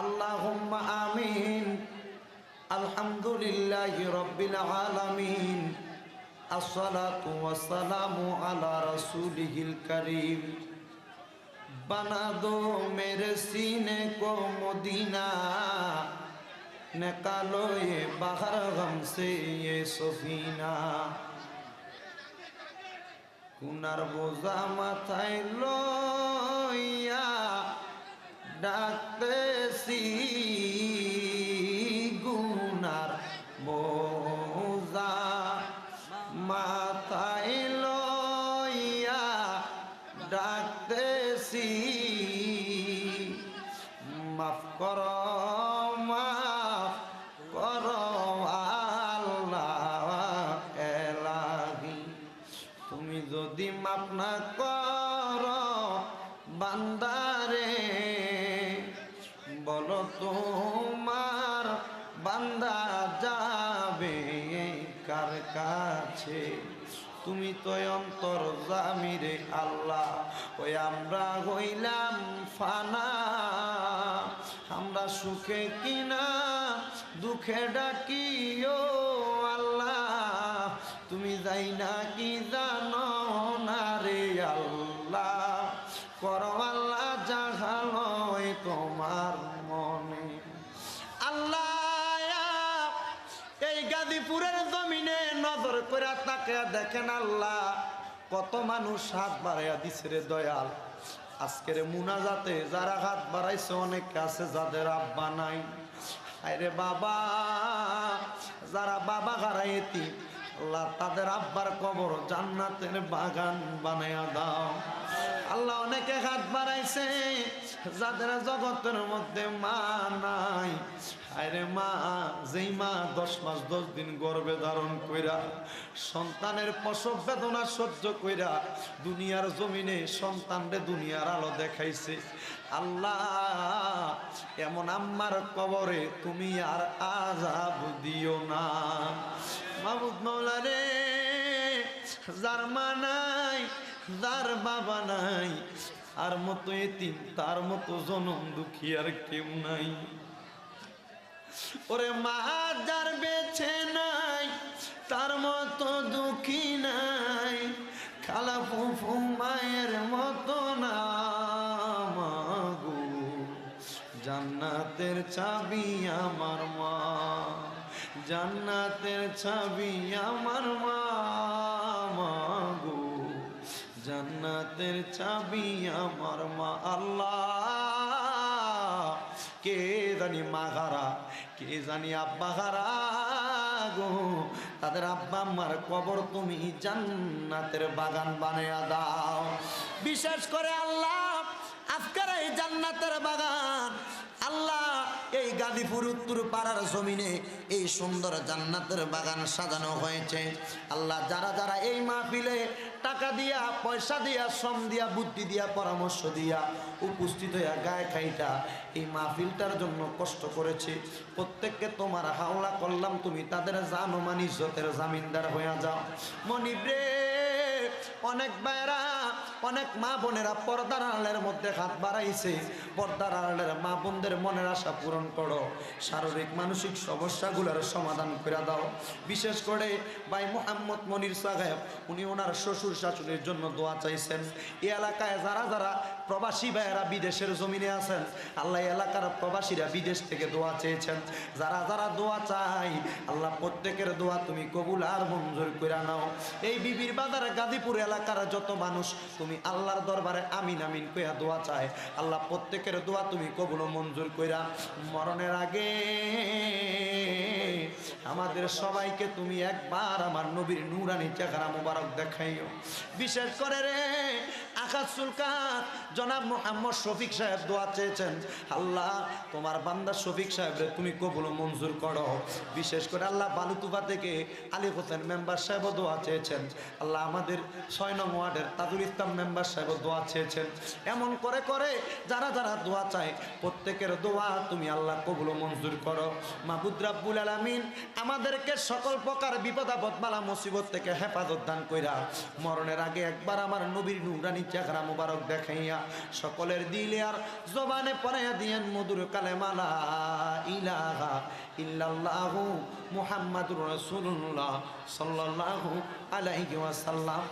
আল্লাহুম্মা আমিন। আলহামদুলিল্লাহ রব্বিল আলামিন। আসসালাতু ওয়াসসালামু আলা রাসূলিহিল কারীম। বানা দো মেরে সিনে কো মদিনা। নিকালো এ বাহার গম সে এ সফিনা। কুনার বোঝা মাথায় লইয়া ডাকতেছি গুনার বোঝা মাথায় লইয়া ডাকতেছি। মাফ কর মাফ কর এলাহি। তুমি যদি মাফ না কর, বান্দারে বলো তোমার বান্দা যাবে কার কাছে? তুমি তো অন্তর জামিরে আল্লাহ, ওই আমরা হইলাম ফানা। আমরা সুখে কিনা, দুঃখে ডাকি ও আল্লাহ। তুমি যাই না কি জানো না রে আল্লাহ? করো আল্লাহ তোমার মনে। আল্লাহ, এই গাজীপুরের জমিনে নজর করে তাকে দেখেন আল্লাহ, কত মানুষ হাত বাড়াইয়া দিছে রে দয়াল। আজকের মুনাজাতে যারা হাত বাড়াইছে, অনেকে আছে যাদের আব্বা নাই। আরে বাবা, যারা বাবা হারাইতি আল্লাহ তাদের আব্বার কবর জান্নাতের বাগান বানাইয়া দাও। আল্লাহ অনেকে হাত বাড়াইছে যাদের জগতের মধ্যে মা নাই। আরে মা, যেই মা দশ মাস, দশ দিন গর্বে ধারণ কইরা, সন্তানের প্রসব বেদনা সহ্য কইরা দুনিয়ার জমিনে সন্তানরে দুনিয়ার আলো দেখাইছে। আল্লাহ, এমন আম্মার কবরে তুমি আর আজাব দিও না। মাহবুব মৌলা রে নাই যার বাবা নাই। আর মতো এতিম, তার মতো জনম দুঃখী আর কেউ নাই। ওরে মা, যার বেছে নাই, তার মতো দুঃখী নাই। খালা ফুফু মায়ের মতো না জান্নাতের চাবি আমার মা, জান্নাতের চাবি আমার মা। জান্নাতের চাবি আমার মা আল্লাহ। কে জানি মা গারা কে জানি আব্বা গারা গো। তাদের আব্বা আমার কবর তুমি জান্নাতের বাগান বানিয়ে দাও। বিশেষ করে আল্লাহ, আজকের এই জান্নাতের বাগান। আল্লাহ, এই গাজীপুর উত্তর পাড়ার জমিনে এই সুন্দর জান্নাতের বাগান সাজানো হয়েছে। আল্লাহ, যারা যারা এই টাকা দিয়া, পয়সা দিয়া, শ্রম দিয়া, বুদ্ধি দিয়া, পরামর্শ দিয়া উপস্থিত হইয়া গায়ে খাইটা, এই মাহফিলটার জন্য কষ্ট করেছে। প্রত্যেককে তোমার হাওলা করলাম, তুমি তাদের জানো মান ইজ্জতের জামিনদার হইয়া যাও। মনিব রে, অনেক ভাইরা অনেক মা বোনেরা পর্দার আড়ালের মধ্যে হাত বাড়াইছে, পর্দার আড়ালের মা বোনদের মনের আশা পূরণ করো। শারীরিক, মানসিক সমস্যাগুলোর সমাধান করে দাও। বিশেষ করে ভাই মোহাম্মদ মনির সাহেব, উনি ওনার শ্বশুর শাশুড়ির জন্য দোয়া চাইছেন। এই এলাকায় যারা যারা প্রবাসী ভাইয়েরা বিদেশের জমিনে আছেন, আল্লাহ এলাকার প্রবাসীরা বিদেশ থেকে দোয়া চেয়েছেন। যারা যারা দোয়া চাই আল্লাহ প্রত্যেকের দোয়া তুমি কবুল আর মঞ্জুর করে নাও। এই বিবির বাজার গাজীপুর এলাকার যত মানুষ, তুমি আল্লাহর দরবারে আমিন আমিন কইয়া দোয়া চায়। আল্লাহ, প্রত্যেকের দোয়া তুমি কবুল মঞ্জুর কইরা মরণের আগে আমাদের সবাইকে তুমি একবার আমার নবীর নুরানি চেহারা মুবারক দেখাইও। বিশেষ করে রে আকাশ সুলকাত জনাব মোহাম্মদ শফিক সাহেব দোয়া চেয়েছেন, আল্লাহ, তোমার বান্দা শফিক সাহেবরে তুমি কবুল মঞ্জুর করো। বিশেষ করে আল্লাহ বালুতুবা থেকে আলী হোসেন মেম্বার সাহেবও দোয়া চেয়েছেন। আল্লাহ আমাদের ছয় নং ওয়ার্ডের তাজুল ইসলাম মেম্বার সাহেবও দোয়া চেয়েছেন। এমন করে করে যারা যারা দোয়া চায়, প্রত্যেকের দোয়া তুমি আল্লাহ কবুল মঞ্জুর করো। মাহবুদ রাব্বুল আলামিন আমাদেরকে সকল প্রকার বিপদ আপদ মালা মুসিবত থেকে হেফাজত দান কইরা মরণের আগে একবার আমার নবীর নুরানি চেহারা মুবারক দেখাইয়া সকলের দিলে আর জবানে পড়াইয়া দিয়েন মধুর কালেমালা ইলাহা ইল্লাল্লাহু মুহাম্মাদুর রাসূলুল্লাহ সাল্লাল্লাহু আলাইহি ওয়াসাল্লাম।